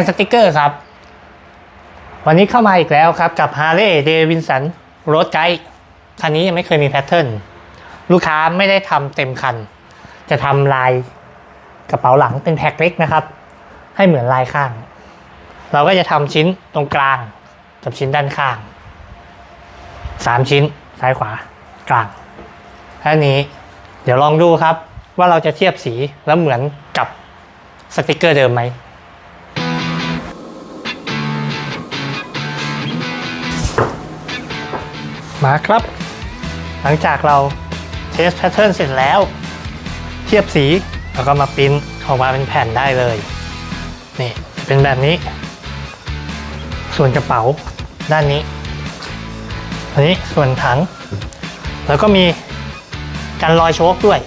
นสติกเกอร์ครับ วันนี้เข้ามาอีกแล้วครับ กับ Harley Davidson Road Guide คันนี้ยังไม่เคยมีแพทเทิร์นลูกค้าไม่ได้ทำเต็มคัน จะทำลายกระเป๋าหลังเป็นแพ็คเล็กนะครับ ให้เหมือนลายข้าง เราก็จะทำชิ้นตรงกลางกับชิ้นด้านข้างสามชิ้นซ้ายขวากลางแค่นี้เดี๋ยวลองดูครับว่าเราจะเทียบสีแล้วเหมือนกับสติกเกอร์เดิมไหม มาครับ หลังจากเราเทสแพทเทิร์นเสร็จแล้ว เทียบสีแล้วก็มาปริ้นออกมาเป็นแผ่นได้เลย นี่เป็นแบบนี้ ส่วนกระเป๋าด้านนี้อันนี้ส่วนถัง แล้วก็มีการรอยโชคด้วย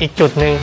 อีกจุดหนึ่ง